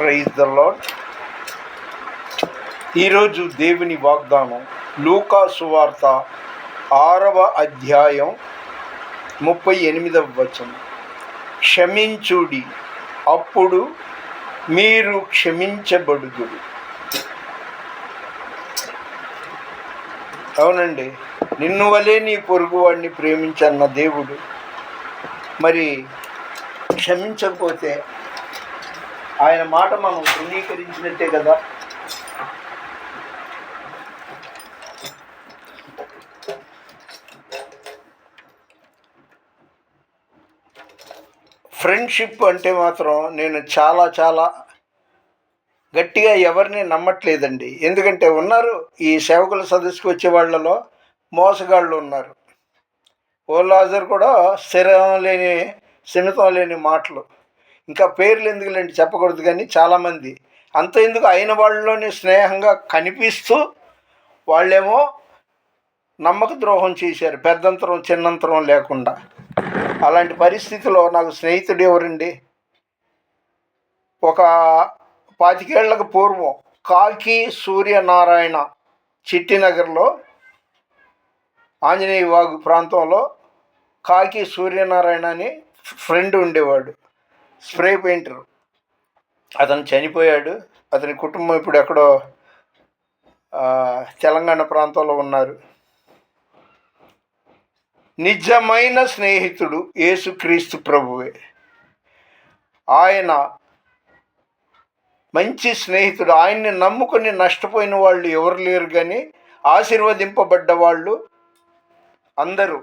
Praise the lord ఈరోజు దేవుని వాగ్దానం లూకా సువార్త ఆరవ అధ్యాయం ముప్పై ఎనిమిదవ వచనం. క్షమించుడి అప్పుడు మీరు క్షమించబడుదురు. అవునండి నిన్ను వలే నీ పొరుగువాడిని ప్రేమించన్న దేవుడు. మరి క్షమించకపోతే ఆయన మాట మనం ధృవీకరించినట్టే కదా. ఫ్రెండ్షిప్ అంటే మాత్రం నేను చాలా చాలా గట్టిగా ఎవరిని నమ్మట్లేదండి. ఎందుకంటే ఉన్నారు ఈ సేవకుల సదస్సుకు వచ్చే వాళ్ళలో మోసగాళ్ళు ఉన్నారు. ఓలాజర్ కూడా స్థిరం లేని స్థిమితం లేని మాటలు. ఇంకా పేర్లు ఎందుకులేండి చెప్పకూడదు కానీ చాలామంది. అంత ఎందుకు అయిన వాళ్ళలోనే స్నేహంగా కనిపిస్తూ వాళ్ళేమో నమ్మక ద్రోహం చేశారు. పెద్దంతరం చిన్నంతరం లేకుండా. అలాంటి పరిస్థితిలో నాకు స్నేహితుడు ఎవరండి? ఒక పాతికేళ్ళకు పూర్వం కాకి సూర్యనారాయణ చిట్టినగర్లో ఆంజనేయ వాగు ప్రాంతంలో కాకి సూర్యనారాయణ అని ఫ్రెండ్ ఉండేవాడు. Spray painter. అతను చనిపోయాడు. అతని కుటుంబం ఇప్పుడు ఎక్కడో తెలంగాణ ప్రాంతంలో ఉన్నారు. నిజమైన స్నేహితుడు యేసుక్రీస్తు ప్రభువే. ఆయన మంచి స్నేహితుడు. ఆయన్ని నమ్ముకొని నష్టపోయిన వాళ్ళు ఎవరు లేరు కానీ ఆశీర్వదింపబడ్డ వాళ్ళు అందరూ.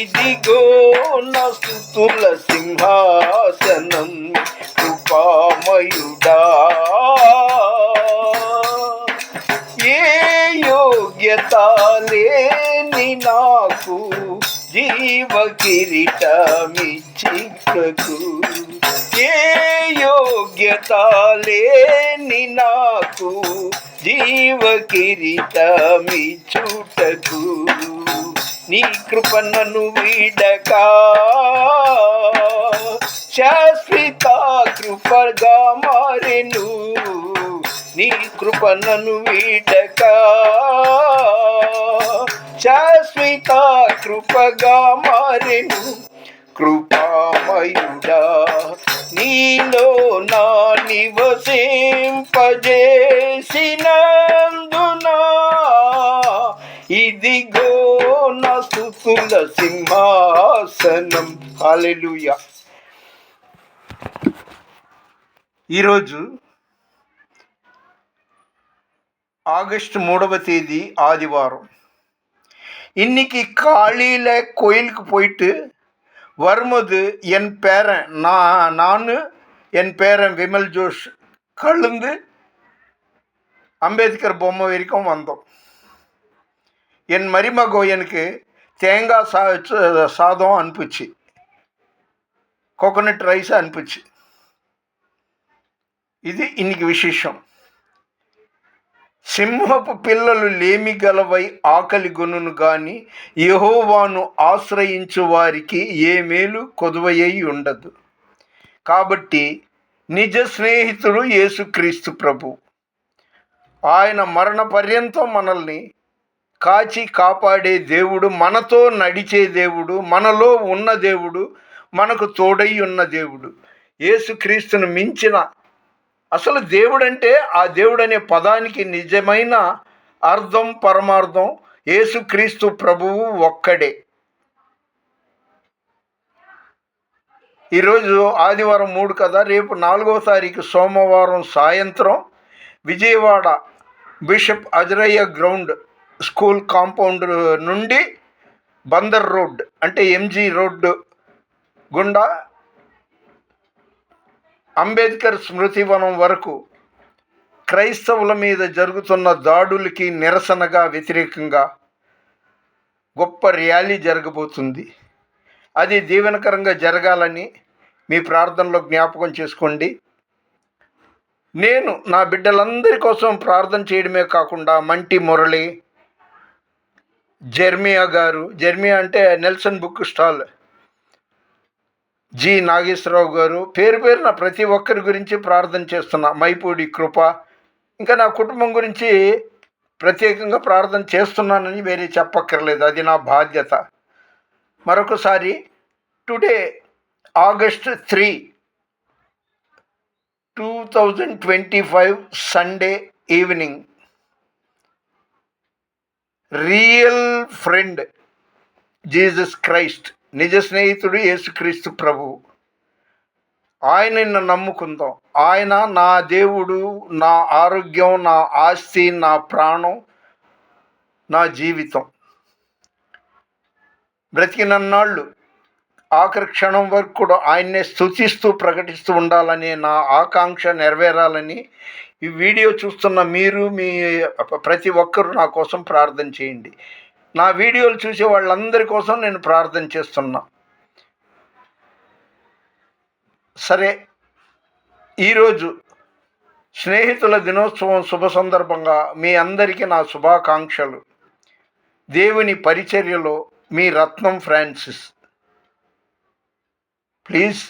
ఇదిగో నా స్థుతుల సింహాసనం కృపామయుడా. ఏ యోగ్యత లేని నాకు జీవ కిరీటమిచ్చికకు ఏ యోగ్యత లేని నాకు జీవ కిరీటమిచ్చుటకు నీ కృపణను వీడక. శాశ్వత కృపగా మారెను. నీ కృపణను వీడక. శాశ్వత కృపగా మారెను. కృపామయుడా నీలో నా నివసింపజేసినందునా ఇదిగో నా స్థుతుల సింహాసనం హాలెలుయా ఈరోజు ఆగస్టు మూడవ తేదీ ఆదివారం இன்னைக்கு காலையில் கோயிலுக்கு போயிட்டு வரும்போது என் பேரன் நான் நான் என் பேரன் விமல் ஜோஷ் கலந்து அம்பேத்கர் பொம்மை வரைக்கும் வந்தோம். என் மருமகோ எனக்கு தேங்காய் சா சாதம் அனுப்பிச்சு కోకోనట్ రైస్ అనిపించి ఇది ఇన్నికి విశేషం సింహపు పిల్లలు లేమి గలవై ఆకలి గొనును గాని యహోవాను ఆశ్రయించు వారికి ఏ మేలు కొదువయ్యి ఉండదు కాబట్టి నిజ స్నేహితుడు యేసుక్రీస్తు ప్రభు ఆయన మరణ పర్యంతం మనల్ని కాచి కాపాడే దేవుడు మనతో నడిచే దేవుడు మనలో ఉన్న దేవుడు మనకు తోడై ఉన్న దేవుడు. యేసుక్రీస్తును మించిన అసలు దేవుడంటే ఆ దేవుడు అనే పదానికి నిజమైన అర్థం పరమార్థం యేసుక్రీస్తు ప్రభువు ఒక్కడే. ఈరోజు ఆదివారం మూడు కదా రేపు నాలుగో తారీఖు సోమవారం సాయంత్రం Vijayawada bishop Azariah ground school compound నుండి బందర్ రోడ్ అంటే ఎంజీ రోడ్డు గుండా అంబేద్కర్ స్మృతివనం వరకు క్రైస్తవుల మీద జరుగుతున్న దాడులకి నిరసనగా వ్యతిరేకంగా గొప్ప ర్యాలీ జరగబోతుంది. అది దీవెనకరంగా జరగాలని మీ ప్రార్థనలో జ్ఞాపకం చేసుకోండి. నేను నా బిడ్డలందరి కోసం ప్రార్థన చేయడమే కాకుండా మంటి మురళి జెర్మియా గారు జెర్మియా అంటే Nelson book stall. G. Nageswara Rao గారు పేరు పేరున ప్రతి ఒక్కరి గురించి ప్రార్థన చేస్తున్నా. మైపూడి కృప. ఇంకా నా కుటుంబం గురించి ప్రత్యేకంగా ప్రార్థన చేస్తున్నానని వేరే చెప్పక్కర్లేదు. అది నా బాధ్యత. మరొకసారి today August three two thousand twenty five Sunday evening. Real friend Jesus Christ నిజ స్నేహితుడు యేసుక్రీస్తు ప్రభు. ఆయనను నమ్ముకుందాం. ఆయన నా దేవుడు నా ఆరోగ్యం నా ఆస్తి నా ప్రాణం నా జీవితం. బ్రతికినన్నాళ్ళు ఆఖరి క్షణం వరకు కూడా ఆయన్నే స్థుతిస్తూ ప్రకటిస్తూ ఉండాలని నా ఆకాంక్ష నెరవేరాలని ఈ వీడియో చూస్తున్న మీరు మీ ప్రతి ఒక్కరూ నా కోసం ప్రార్థన చేయండి. నా వీడియోలు చూసే వాళ్ళందరి కోసం నేను ప్రార్థన చేస్తున్నా. సరే ఈరోజు స్నేహితుల దినోత్సవం శుభ సందర్భంగా మీ అందరికీ నా శుభాకాంక్షలు. దేవుని పరిచర్యలో మీ రత్నం ఫ్రాన్సిస్. ప్లీజ్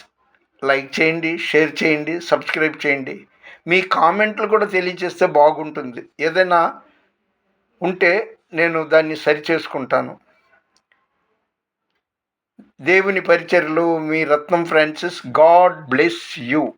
లైక్ చేయండి షేర్ చేయండి సబ్స్క్రైబ్ చేయండి. మీ కామెంట్లు కూడా తెలియజేస్తే బాగుంటుంది. ఏదైనా ఉంటే నేను దాన్ని సరిచేసుకుంటాను దేవుని పరిచర్లు మీ Ratnam Francis God bless you.